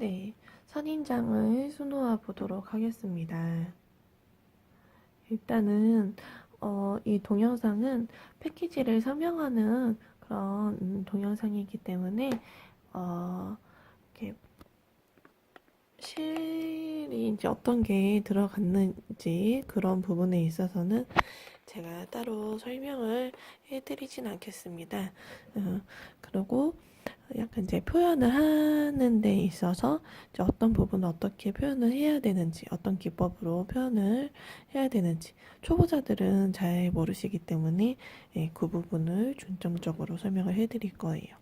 네, 선인장을 수놓아 보도록 하겠습니다. 일단은 어, 이 동영상은 패키지를 설명하는 그런 음, 동영상이기 때문에 어, 이렇게 실이 이제 어떤 게 들어갔는지 그런 부분에 있어서는 제가 따로 설명을 해드리진 않겠습니다. 어, 그리고 약간 이제 표현을 하는 데 있어서 이제 어떤 부분을 어떻게 표현을 해야 되는지, 어떤 기법으로 표현을 해야 되는지, 초보자들은 잘 모르시기 때문에 예, 그 부분을 중점적으로 설명을 해드릴 거예요.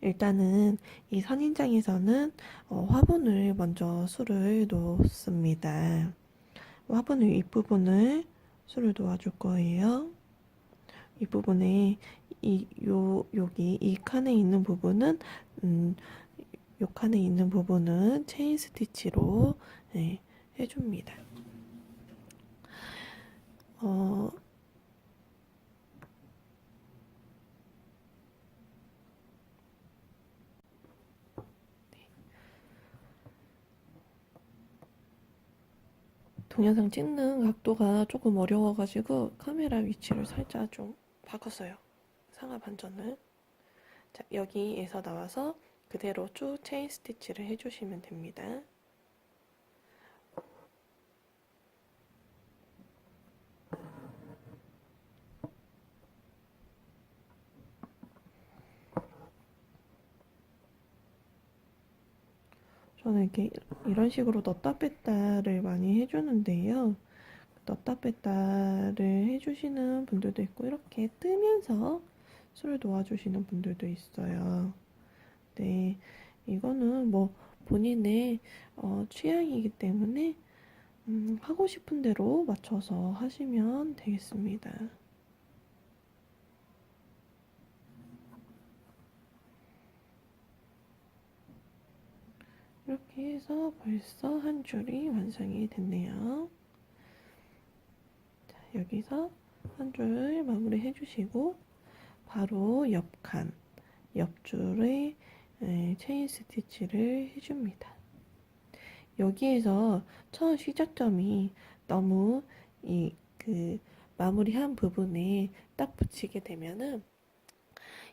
일단은 이 선인장에서는 어, 화분을 먼저 술을 놓습니다. 화분의 윗부분을 술을 놓아줄 거예요. 이 부분에 이, 요, 여기 이 칸에 있는 부분은, 음, 요 칸에 있는 부분은 체인 스티치로 네, 해줍니다. 어, 동영상 찍는 각도가 조금 어려워가지고 카메라 위치를 살짝 좀 바꿨어요. 상하 반전을. 자, 여기에서 나와서 그대로 쭉 체인 스티치를 해주시면 됩니다. 저는 이렇게 이런 식으로 넣다 뺐다를 많이 해주는데요. 넣다 뺐다를 해주시는 분들도 있고 이렇게 뜨면서 술을 도와주시는 분들도 있어요. 네, 이거는 뭐 본인의 어, 취향이기 때문에 음, 하고 싶은 대로 맞춰서 하시면 되겠습니다. 이렇게 해서 벌써 한 줄이 완성이 됐네요. 자, 여기서 한 줄 마무리 해주시고 바로 옆칸, 옆줄에 에, 체인 스티치를 해줍니다. 여기에서 처음 시작점이 너무 이 그 마무리한 부분에 딱 붙이게 되면은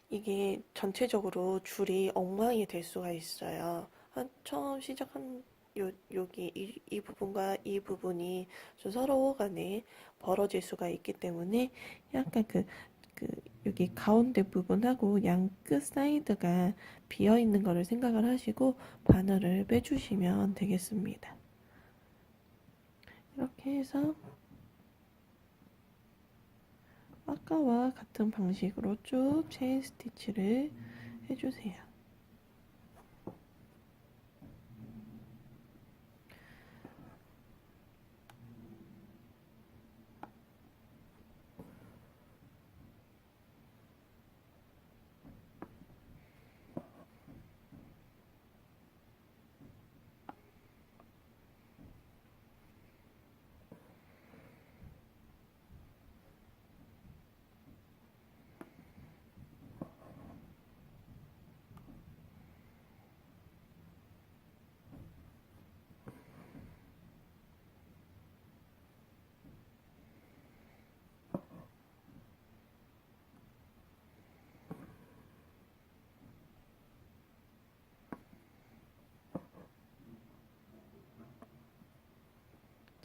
이게 전체적으로 줄이 엉망이 될 수가 있어요. 한 처음 시작한 요, 여기 이, 이 부분과 이 부분이 좀 서로 간에 벌어질 수가 있기 때문에 약간 그, 그 여기 가운데 부분하고 양 끝 사이드가 비어 있는 거를 생각을 하시고 바늘을 빼주시면 되겠습니다. 이렇게 해서 아까와 같은 방식으로 쭉 체인 스티치를 해주세요.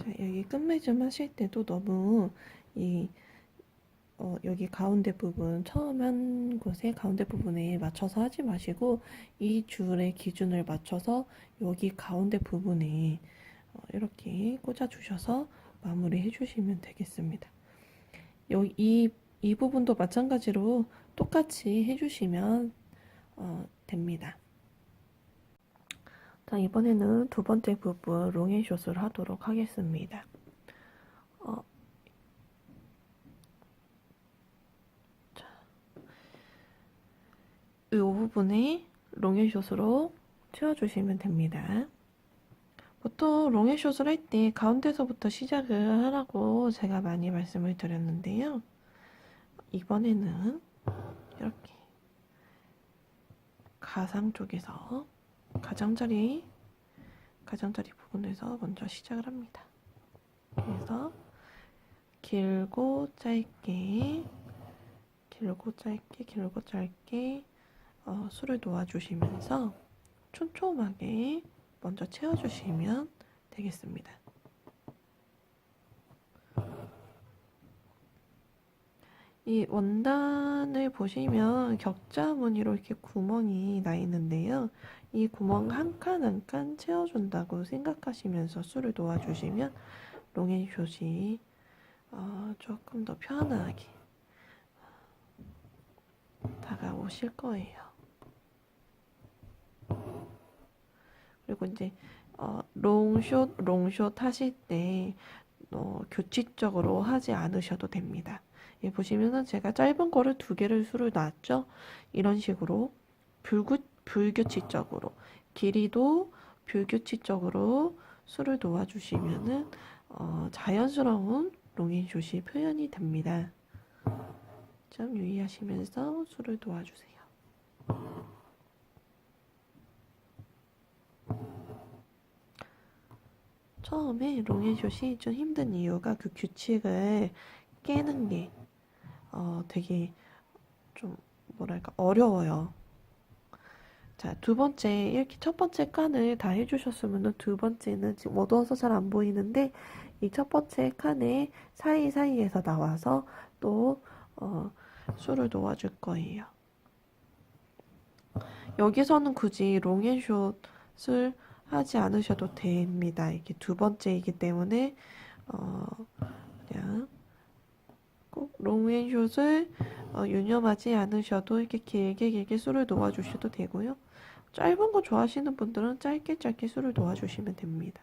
자, 여기 끝맺음 하실 때도 너무 이 어, 여기 가운데 부분 처음 한 곳에 가운데 부분에 맞춰서 하지 마시고 이 줄의 기준을 맞춰서 여기 가운데 부분에 어, 이렇게 꽂아 주셔서 마무리 해주시면 되겠습니다. 여기 이, 이 부분도 마찬가지로 똑같이 해주시면 어, 됩니다. 자, 이번에는 두 번째 부분 롱앤숏을 하도록 하겠습니다. 어, 자, 이 부분에 롱앤숏으로 채워주시면 됩니다. 보통 롱앤숏을 할 때 가운데서부터 시작을 하라고 제가 많이 말씀을 드렸는데요. 이번에는 이렇게 가상 쪽에서 가장자리 가장자리 부분에서 먼저 시작을 합니다. 그래서 길고 짧게 길고 짧게 길고 짧게 어, 술을 놓아주시면서 촘촘하게 먼저 채워주시면 되겠습니다. 이 원단을 보시면 격자 무늬로 이렇게 구멍이 나 있는데요. 이 구멍 한칸 한칸 채워준다고 생각하시면서 술을 놓아주시면 롱앤숏이 어, 조금 더 편하게 다가오실 거예요. 그리고 이제 어, 롱숏, 롱숏 하실 때 어, 규칙적으로 하지 않으셔도 됩니다. 예, 보시면은 제가 짧은 거를 두 개를 수를 놨죠. 이런 식으로 불규, 불규칙적으로 길이도 불규칙적으로 수를 놓아주시면은 어, 자연스러운 롱앤숏이 표현이 됩니다. 좀 유의하시면서 수를 놓아주세요. 처음에 롱앤숏이 좀 힘든 이유가 그 규칙을 깨는 게 어, 되게 좀 뭐랄까 어려워요. 자, 두 번째 이렇게 첫 번째 칸을 다 해주셨으면 두 번째는 지금 어두워서 잘 안 보이는데 이 첫 번째 칸에 사이사이에서 나와서 또 어, 수를 놓아줄 거예요. 여기서는 굳이 롱앤숏을 하지 않으셔도 됩니다. 이게 두 번째이기 때문에 어, 그냥 꼭 롱앤숏을 어, 유념하지 않으셔도 이렇게 길게 길게 수를 놓아주셔도 되고요. 짧은 거 좋아하시는 분들은 짧게 짧게 수를 놓아주시면 됩니다.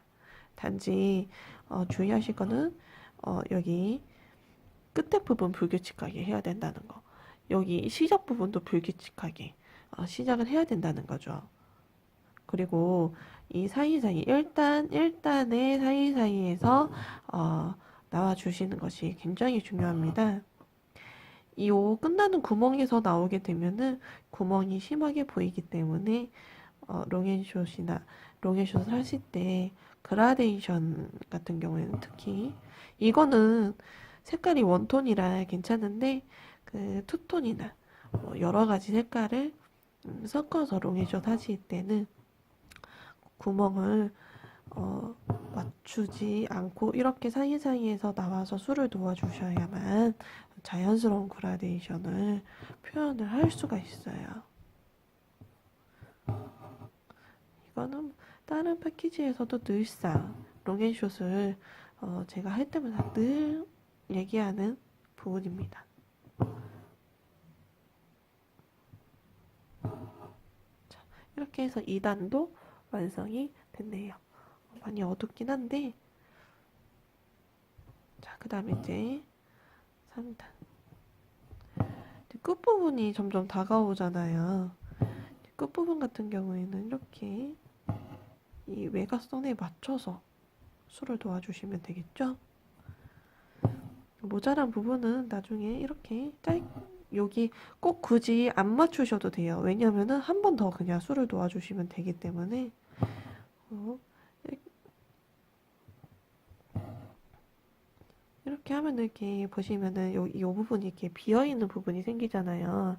단지 어, 주의하실 거는 어, 여기 끝에 부분 불규칙하게 해야 된다는 거. 여기 시작 부분도 불규칙하게 어, 시작을 해야 된다는 거죠. 그리고 이 사이사이 1단 1단의 사이사이에서 어, 나와 주시는 것이 굉장히 중요합니다. 이오 끝나는 구멍에서 나오게 되면은 구멍이 심하게 보이기 때문에 어, 롱앤숏이나 롱앤숏을 하실 때 그라데이션 같은 경우에는 특히 이거는 색깔이 원톤이라 괜찮은데 그 투톤이나 뭐 여러 가지 색깔을 음, 섞어서 롱앤숏 하실 때는 구멍을 어, 맞추지 않고 이렇게 사이사이에서 나와서 술을 도와주셔야만 자연스러운 그라데이션을 표현을 할 수가 있어요. 이거는 다른 패키지에서도 늘상 롱앤숏을 어, 제가 할 때마다 늘 얘기하는 부분입니다. 자, 이렇게 해서 2단도 완성이 됐네요. 많이 어둡긴 한데 자, 그 다음에 이제 3단 끝부분이 점점 다가오잖아요. 끝부분 같은 경우에는 이렇게 이 외곽선에 맞춰서 수를 도와주시면 되겠죠? 모자란 부분은 나중에 이렇게 짧 여기 꼭 굳이 안 맞추셔도 돼요. 왜냐면은 한 번 더 그냥 수를 도와주시면 되기 때문에 어, 이렇게 하면 이렇게 보시면은 요, 요 부분이 이렇게 비어 있는 부분이 생기잖아요.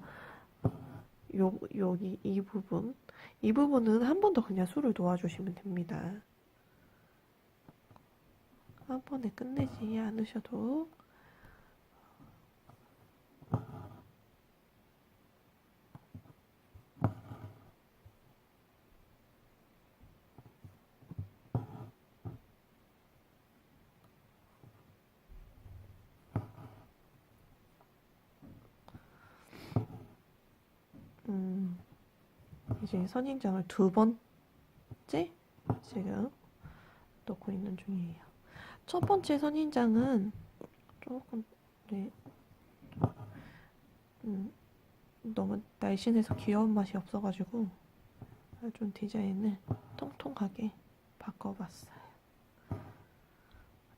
요, 여기 이 부분. 이 부분은 한 번 더 그냥 수를 놓아주시면 됩니다. 한 번에 끝내지 않으셔도 음, 이제 선인장을 두 번째 지금 넣고 있는 중이에요. 첫 번째 선인장은 조금 네, 음, 너무 날씬해서 귀여운 맛이 없어가지고 좀 디자인을 통통하게 바꿔봤어요.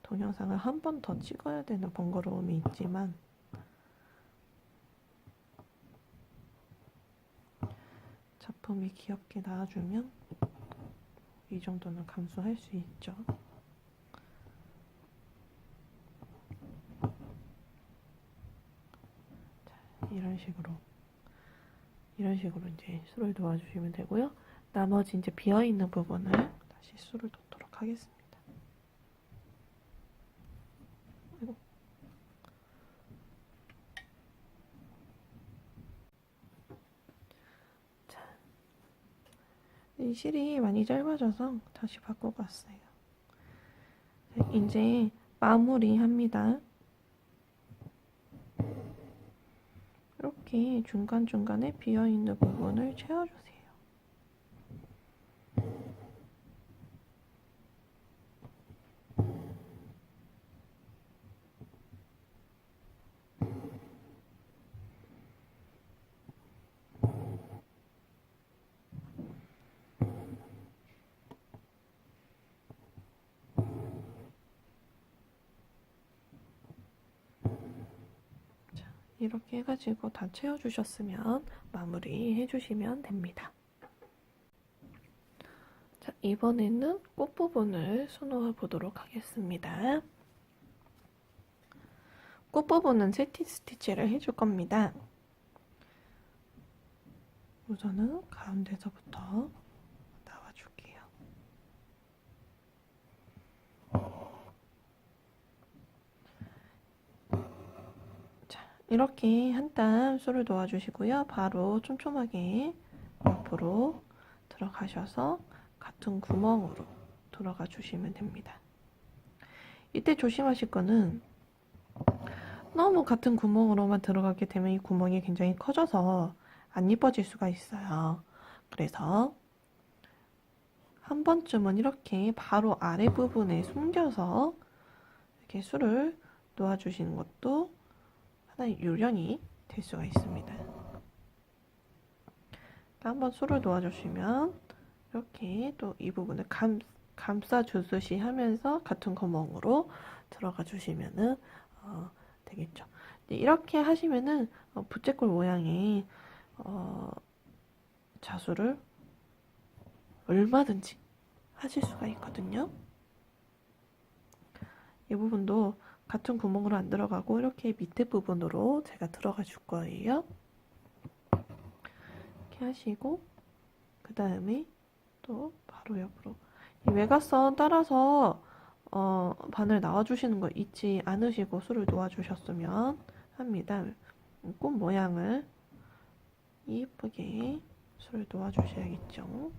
동영상을 한 번 더 찍어야 되는 번거로움이 있지만 첫 제품이 귀엽게 나와주면 이 정도는 감수할 수 있죠. 자, 이런 식으로 이런 식으로 이제 술을 도와주시면 되고요. 나머지 이제 비어 있는 부분을 다시 술을 넣도록 하겠습니다. 아이고. 자, 이 실이 많이 짧아져서 다시 바꾸고 왔어요. 자, 이제 마무리합니다. 이렇게 중간중간에 비어있는 부분을 채워주세요. 이렇게 해가지고 다 채워주셨으면 마무리 해주시면 됩니다. 자, 이번에는 꽃 부분을 수놓아 보도록 하겠습니다. 꽃 부분은 세팅 스티치를 해줄 겁니다. 우선은 가운데서부터 나와줄게요. 자, 이렇게 한땀 술을 놓아주시고요. 바로 촘촘하게 옆으로 들어가셔서 같은 구멍으로 들어가 주시면 됩니다. 이때 조심하실 거는 너무 같은 구멍으로만 들어가게 되면 이 구멍이 굉장히 커져서 안 예뻐질 수가 있어요. 그래서 한 번쯤은 이렇게 바로 아래 부분에 숨겨서 이렇게 술을 놓아주시는 것도 하나의 요령이 될 수가 있습니다. 한번 술을 놓아주시면 이렇게 또 이 부분을 감, 감싸주듯이 하면서 같은 구멍으로 들어가 주시면은 어, 되겠죠. 이렇게 하시면은 어, 부채꼴 모양의 어, 자수를 얼마든지 하실 수가 있거든요. 이 부분도 같은 구멍으로 안 들어가고 이렇게 밑에 부분으로 제가 들어가 줄 거예요. 이렇게 하시고 그 다음에 또 바로 옆으로 이 외곽선 따라서 어, 바늘 나와주시는 거 잊지 않으시고 술을 놓아주셨으면 합니다. 꽃 모양을 이쁘게 술을 놓아주셔야겠죠.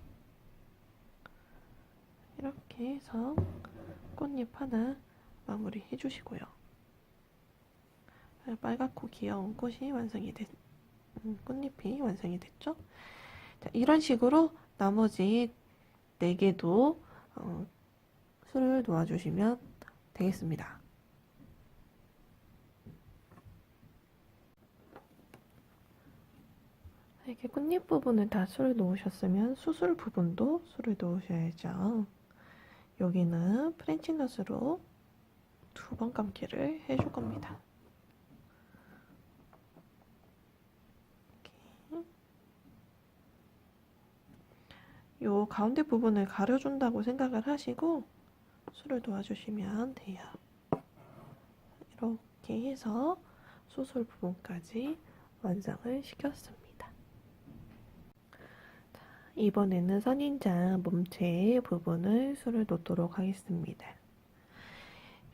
이렇게 해서 꽃잎 하나 마무리 해주시고요. 빨갛고 귀여운 꽃이 완성이 됐, 음, 꽃잎이 완성이 됐죠? 자, 이런 식으로 나머지 4개도 어, 술을 놓아주시면 되겠습니다. 이렇게 꽃잎 부분을 다 술을 놓으셨으면 수술 부분도 술을 놓으셔야죠. 여기는 프렌치넛으로 두 번 감기를 해줄 겁니다. 요 가운데 부분을 가려준다고 생각을 하시고 술을 놓아주시면 돼요. 이렇게 해서 수술 부분까지 완성을 시켰습니다. 이번에는 선인장 몸체 부분을 술을 놓도록 하겠습니다.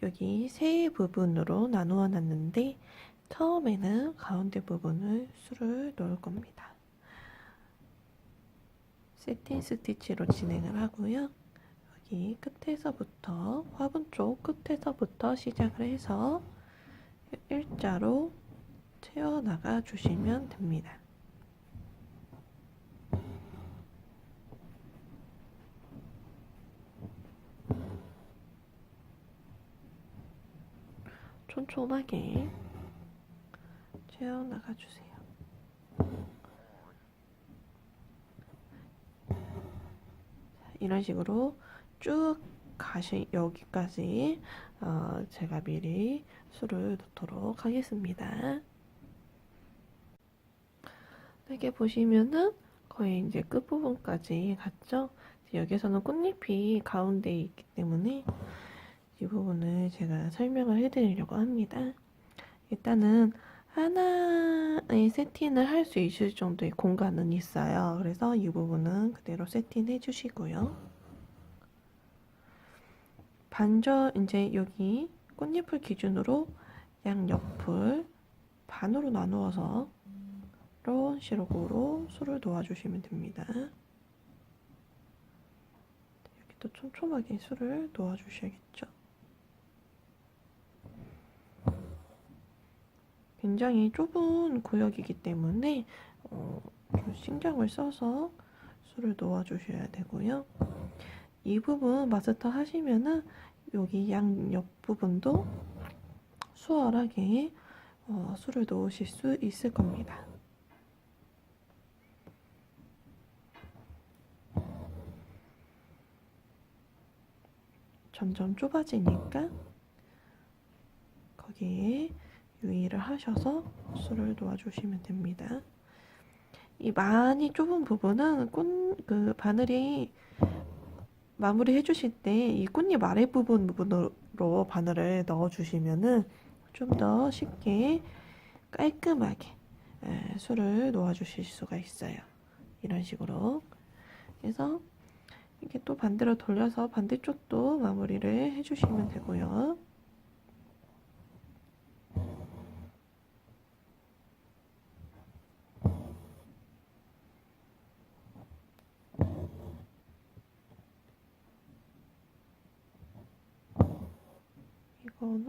여기 세 부분으로 나누어 놨는데 처음에는 가운데 부분을 술을 놓을 겁니다. 세팅 스티치로 진행을 하고요. 여기 끝에서부터 화분 쪽 끝에서부터 시작을 해서 일자로 채워 나가 주시면 됩니다. 촘촘하게 채워 나가 주세요. 이런 식으로 쭉 가시 여기까지 어, 제가 미리 술을 넣도록 하겠습니다. 이렇게 보시면은 거의 이제 끝부분까지 갔죠? 여기서는 꽃잎이 가운데에 있기 때문에 이 부분을 제가 설명을 해드리려고 합니다. 일단은 하나의 세팅을 할 수 있을 정도의 공간은 있어요. 그래서 이 부분은 그대로 세팅해 주시고요. 반절 이제 여기 꽃잎을 기준으로 양 옆을 반으로 나누어서 이런 식으로 술을 놓아주시면 됩니다. 여기도 촘촘하게 술을 놓아주셔야겠죠. 굉장히 좁은 구역이기 때문에 어, 좀 신경을 써서 술을 놓아 주셔야 되고요. 이 부분 마스터 하시면은 여기 양 옆 부분도 수월하게 어, 술을 놓으실 수 있을 겁니다. 점점 좁아지니까 거기에 유의를 하셔서 술을 놓아주시면 됩니다. 이 많이 좁은 부분은 꽃, 그 바늘이 마무리 해주실 때 이 꽃잎 아래 부분 부분으로 바늘을 넣어주시면은 좀 더 쉽게 깔끔하게 에, 술을 놓아주실 수가 있어요. 이런 식으로. 그래서 이게 또 반대로 돌려서 반대쪽도 마무리를 해주시면 되고요.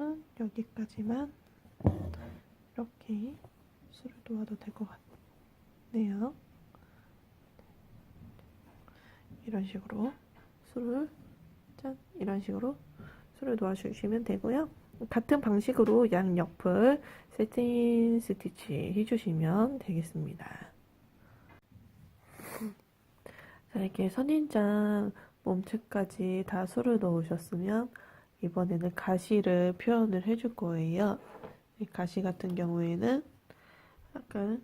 이거는 여기까지만 이렇게 술을 놓아도 될 것 같네요. 이런 식으로 술을 짠 이런 식으로 술을 놓아주시면 되고요. 같은 방식으로 양 옆을 세팅 스티치 해주시면 되겠습니다. 자, 이렇게 선인장 몸체까지 다 술을 넣으셨으면 이번에는 가시를 표현을 해줄 거예요. 이 가시 같은 경우에는 약간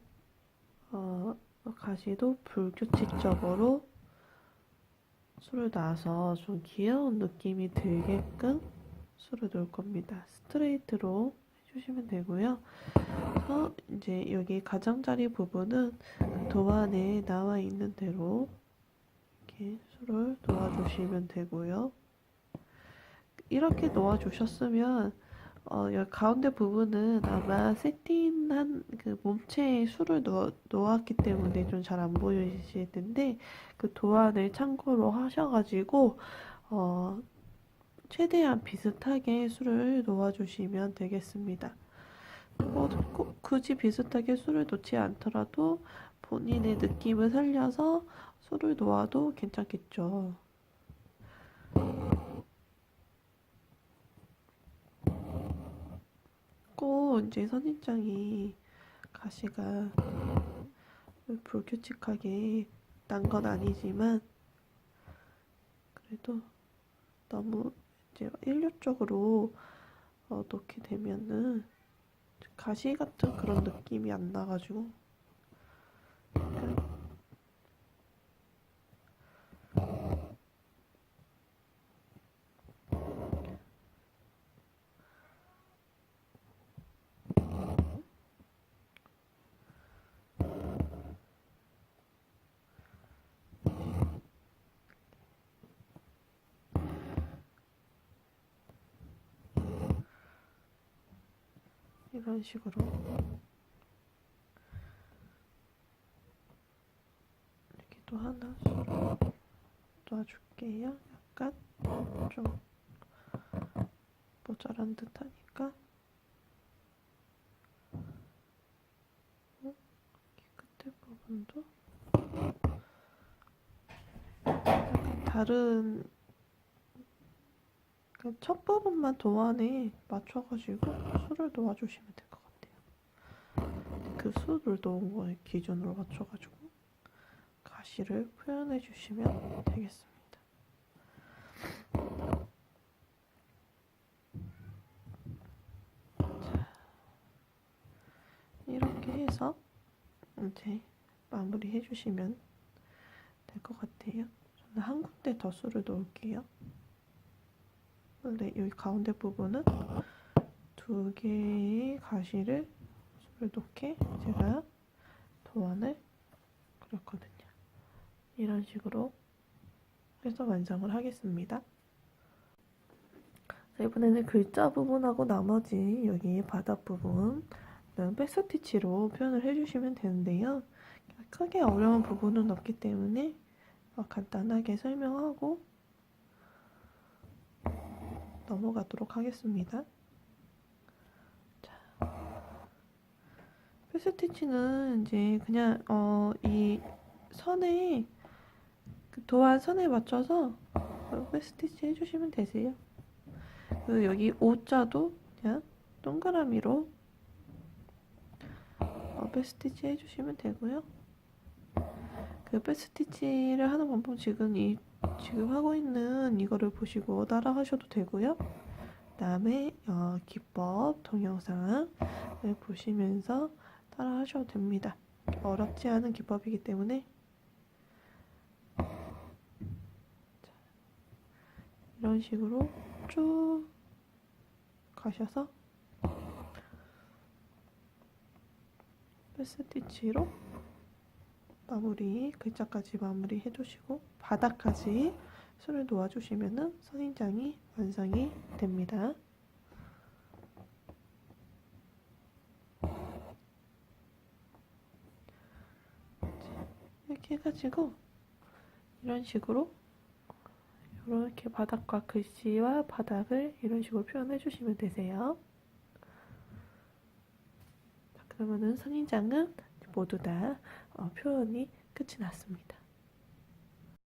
어, 가시도 불규칙적으로 술을 놔서 좀 귀여운 느낌이 들게끔 술을 놓을 겁니다. 스트레이트로 해주시면 되고요. 그래서 이제 여기 가장자리 부분은 도안에 나와 있는 대로 이렇게 술을 놓아주시면 되고요. 이렇게 놓아 주셨으면 어, 여기 가운데 부분은 아마 세팅한 그 몸체에 술을 넣, 놓았기 때문에 좀 잘 안 보이실 텐데 그 도안을 참고로 하셔가지고 어, 최대한 비슷하게 술을 놓아주시면 되겠습니다. 뭐, 꼭 굳이 비슷하게 술을 놓지 않더라도 본인의 느낌을 살려서 술을 놓아도 괜찮겠죠. 꼭 이제 선인장이 가시가 불규칙하게 난 건 아니지만 그래도 너무 이제 일률적으로 어, 놓게 되면은 가시 같은 그런 느낌이 안 나가지고 이런 식으로 이렇게 또 하나 놔줄게요. 약간 좀 모자란 듯하니까 어? 이 끝에 부분도 약간 다른 그첫 부분만 도안에 맞춰가지고 술을 놓아주시면 될 것 같아요. 그 술을 놓은 거에 기준으로 맞춰가지고 가시를 표현해 주시면 되겠습니다. 자, 이렇게 해서 이제 마무리 해주시면 될 것 같아요. 저는 한 군데 더 수를 놓을게요. 원래 여기 가운데 부분은 두 개의 가시를 놓게 제가 도안을 그렸거든요. 이런 식으로 해서 완성을 하겠습니다. 자, 이번에는 글자 부분하고 나머지 여기 바닥 부분은 백스티치로 표현을 해주시면 되는데요. 크게 어려운 부분은 없기 때문에 어, 간단하게 설명하고 넘어가도록 하겠습니다. 백스티치는 이제 그냥 어, 이 선에 그 도안 선에 맞춰서 백스티치 해주시면 되세요. 그리고 여기 O자도 그냥 동그라미로 어, 백스티치 해주시면 되고요. 그 백스티치를 하는 방법 지금 이 지금 하고 있는 이거를 보시고 따라 하셔도 되고요. 그 다음에 어, 기법 동영상을 보시면서 따라 하셔도 됩니다. 어렵지 않은 기법이기 때문에 자, 이런 식으로 쭉 가셔서 백스티치로 마무리 글자까지 마무리 해주시고 바닥까지 손을 놓아주시면은 선인장이 완성이 됩니다. 이렇게 해가지고 이런 식으로 이렇게 바닥과 글씨와 바닥을 이런 식으로 표현해 주시면 되세요. 자, 그러면은 선인장은 모두 다 어, 표현이 끝이 났습니다.